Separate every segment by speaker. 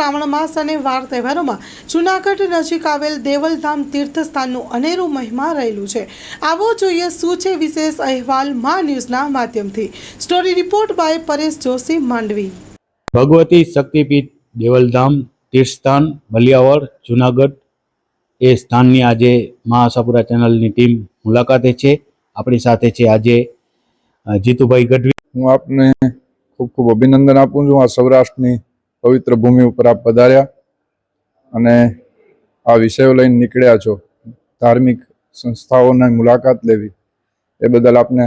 Speaker 1: શ્રાવણ માસ અને વાર તહેવારોમાં જૂનાગઢ નજીક આવેલ દેવલધામ તીર્થસ્થાનનું અનેરું મહિમા રહેલું છે. આવો જોઈએ શું છે વિશેષ અહેવાલ મા ન્યૂઝના માધ્યમથી. Story report by Paresh Joshi Mandvi.
Speaker 2: Bhagwati શક્તિપીઠ દેવલધામ તીર્થસ્થાન મલિયાવળ જુનાગઢ એ સ્થાનની આજે મા આશાપુરા ચેનલની ટીમ મુલાકાતે છે. આપણી સાથે છે આજે જીતુભાઈ ગઢવી.
Speaker 3: હું આપને ખૂબ ખૂબ અભિનંદન આપું છું આ સૌરાષ્ટ્રની પવિત્ર ભૂમિ ઉપર આપ પધાર્યા અને આ વિષયો લઈને નીકળ્યા છો. ધાર્મિક સંસ્થાઓની મુલાકાત લેવી. એ બદલ આપને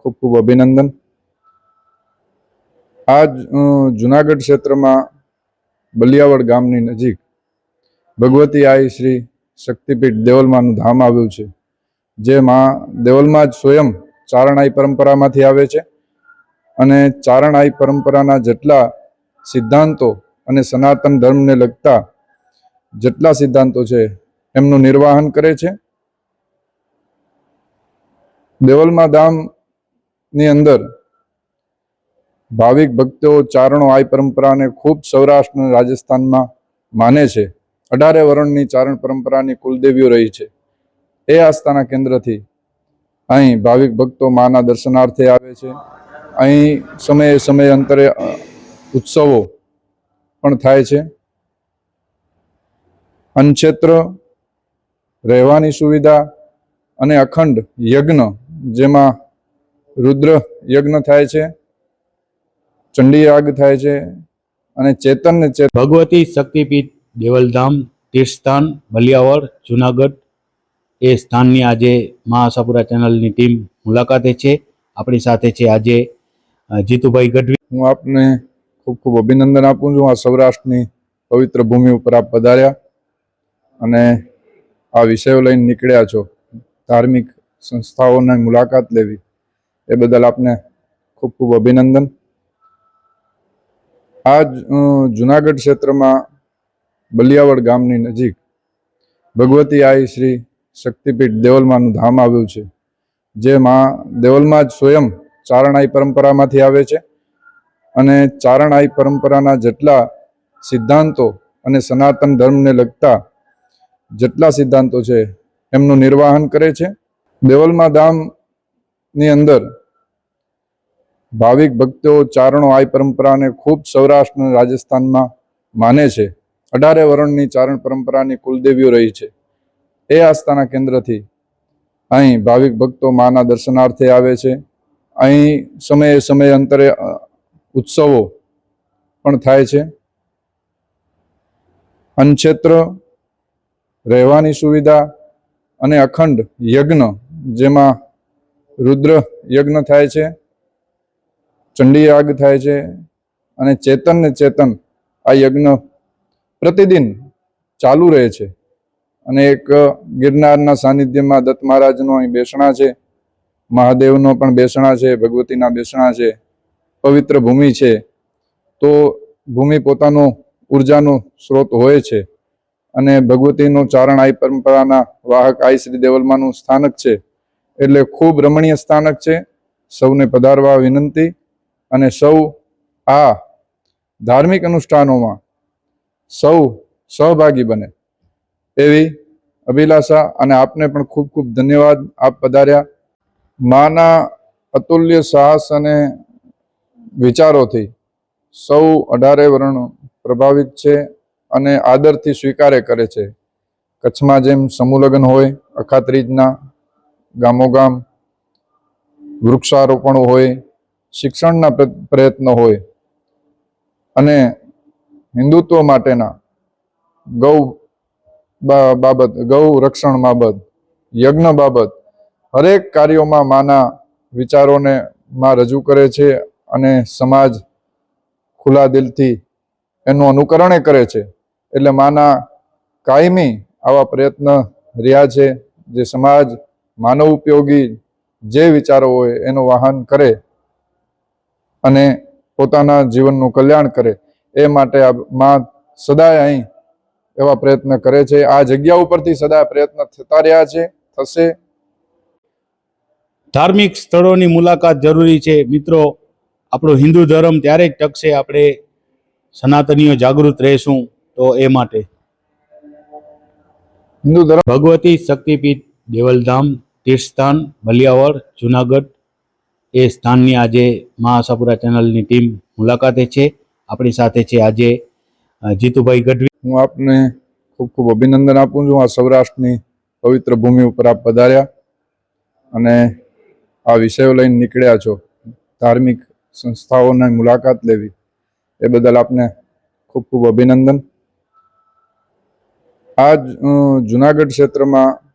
Speaker 3: ખૂબ ખૂબ અભિનંદન. આ જુનાગઢ ક્ષેત્રમાં બલિયાવડ ગામની નજીક ભગવતી આઈ શ્રી શક્તિપીઠ દેવલમાનું ધામ આવ્યું છે, જે માં દેવલમાં જ સ્વયં ચારણાઈ પરંપરામાંથી આવે છે અને ચારણાઈ પરંપરાના જેટલા સિદ્ધાંતો અને સનાતન ધર્મને લગતા જેટલા સિદ્ધાંતો છે, એમનું નિર્વાહન કરે છે. દેવલમાં ધામની અંદર ભાવિક ભક્તો ચારણો આય પરંપરાને ખૂબ સૌરાષ્ટ્ર અને રાજસ્થાનમાં માને છે. અઢારે વર્ણની ચારણ પરંપરાની કુલદેવીઓ રહી છે. એ આસ્થાના કેન્દ્રથી અહીં ભાવિક ભક્તો માના દર્શનાર્થે આવે છે. અહીં સમયે સમય અંતરે ઉત્સવો પણ થાય છે. અન્નક્ષેત્ર રહેવાની સુવિધા અને અખંડ યજ્ઞ જેમાં રુદ્ર યજ્ઞ થાય છે ચંડી યાગ થાય છે અને ચેતન
Speaker 2: ભગવતી શક્તિપીઠ દેવલધામ તીર્થસ્થાન બલિયાવળ જુનાગઢ એ સ્થાનની આજે મહાસાપુરા ચેનલની ટીમ મુલાકાતે છે. આપણી સાથે છે આજે જીતુભાઈ ગઢવી.
Speaker 3: હું આપને ખૂબ ખૂબ અભિનંદન આપું છું. આ સૌરાષ્ટ્રની પવિત્ર ભૂમિ ઉપર આપ પધાર્યા અને આ વિષયો લઈને નીકળ્યા છો. ધાર્મિક સંસ્થાઓની મુલાકાત લેવી. એ બદલ આપને ખૂબ ખૂબ અભિનંદન. આ જુનાગઢ ક્ષેત્રમાં બલિયાવડ ગામની નજીક ભગવતી આઈ શ્રી શક્તિપીઠ દેવલમાનું ધામ આવ્યું છે. જે માં દેવલમાં જ સ્વયં ચારણાઈ પરંપરામાંથી આવે છે. અને ચારણાઈ પરંપરાના જેટલા સિદ્ધાંતો અને સનાતન ધર્મને લગતા જેટલા સિદ્ધાંતો છે, એમનું નિર્વાહન કરે છે. દેવલમાં ધામની અંદર ભાવિક ભક્તો ચારણો આઈ પરંપરાને ખૂબ સૌરાષ્ટ્ર રાજસ્થાનમાં માને છે. અઢારે વર્ણની ચારણ પરંપરાની કુલદેવીઓ રહી છે. એ આસ્થાના કેન્દ્રથી અહીં ભાવિક ભક્તો માના દર્શનાર્થે આવે છે. અહીં સમયે સમય અંતરે ઉત્સવો પણ થાય છે. અન્નક્ષેત્ર, રહેવાની સુવિધા અને અખંડ યજ્ઞ, જેમાં રુદ્ર યજ્ઞ થાય છે, ચંડી યાગ થાય છે અને ચેતન ને ચેતન આ યજ્ઞ પ્રતિદિન ચાલુ રહે છે. અને એક ગિરનારના સાનિધ્યમાં દત્ત મહારાજનો અહીં બેસણા છે, મહાદેવનો પણ બેસણા છે, ભગવતીના બેસણા છે. પવિત્ર ભૂમિ છે, તો ભૂમિ પોતાનો ઉર્જાનો સ્ત્રોત હોય છે અને ભગવતીનું ચારણ આઈ પરંપરાના વાહક આઈ શ્રી દેવલમાનું સ્થાનક છે. એટલે ખૂબ રમણીય સ્થાનક છે. સૌને પધારવા વિનંતી અને સૌ આ ધાર્મિક અનુષ્ઠાનોમાં સૌ સહભાગી બને એવી અભિલાષા અને આપને પણ ખૂબ ખૂબ ધન્યવાદ. આપ પધાર્યા. માના અતુલ્ય સાહસ અને વિચારોથી સૌ અઢારે વર્ણ પ્રભાવિત છે અને આદરથી સ્વીકારે કરે છે. કચ્છમાં જેમ સમૂહલગ્ન હોય, અખાત્રીજના ગામોગામ વૃક્ષારોપણ હોય, શિક્ષણના પ્ર- પ્રયત્નો હોય અને હિન્દુત્વ માટેના ગૌ બાબત, ગૌ રક્ષણ બાબત, યજ્ઞ બાબત હરેક કાર્યોમાં માના વિચારોને માં રજૂ કરે છે અને સમાજ ખુલ્લા દિલથી એનું અનુકરણે કરે છે. એટલે માના કાયમી આવા પ્રયત્ન રહ્યા છે જે સમાજ માનવ ઉપયોગી જે વિચારો હોય એનું વાહન કરે અને પોતાના જીવનનું કલ્યાણ કરે. એ માટે આ માં સદાય અહીં એવા પ્રયત્ન કરે છે. આ જગ્યા ઉપરથી સદાય પ્રયત્ન થતા રહ્યા છે, થશે.
Speaker 2: ધાર્મિક સ્થળોની મુલાકાત જરૂરી છે. મિત્રો આપણો હિન્દુ ધર્મ ત્યારે જ ટકશે આપણે સનાતનીઓ જાગૃત રહેશું તો એ માટે.
Speaker 3: હિન્દુ ધર્મ
Speaker 2: ભગવતી શક્તિપીઠ દેવલધામ તીર્થસ્થાન ભલિયાવળ જુનાગઢ એ સ્થાનની આજે મહાસાપુરા ચેનલની ટીમ મુલાકાતે છે. આપણી સાથે છે આજે જીતુભાઈ ગઢવી.
Speaker 3: હું આપને ખૂબ ખૂબ અભિનંદન આપું છું. આ સૌરાષ્ટ્રની પવિત્ર ભૂમિ ઉપર આપ પધાર્યા અને આ વિષયો લઈને નીકળ્યા છો. ધાર્મિક સંસ્થાઓની મુલાકાત લેવી. એ બદલ આપને ખૂબ ખૂબ અભિનંદન. અ, જુનાગઢ ક્ષેત્રમાં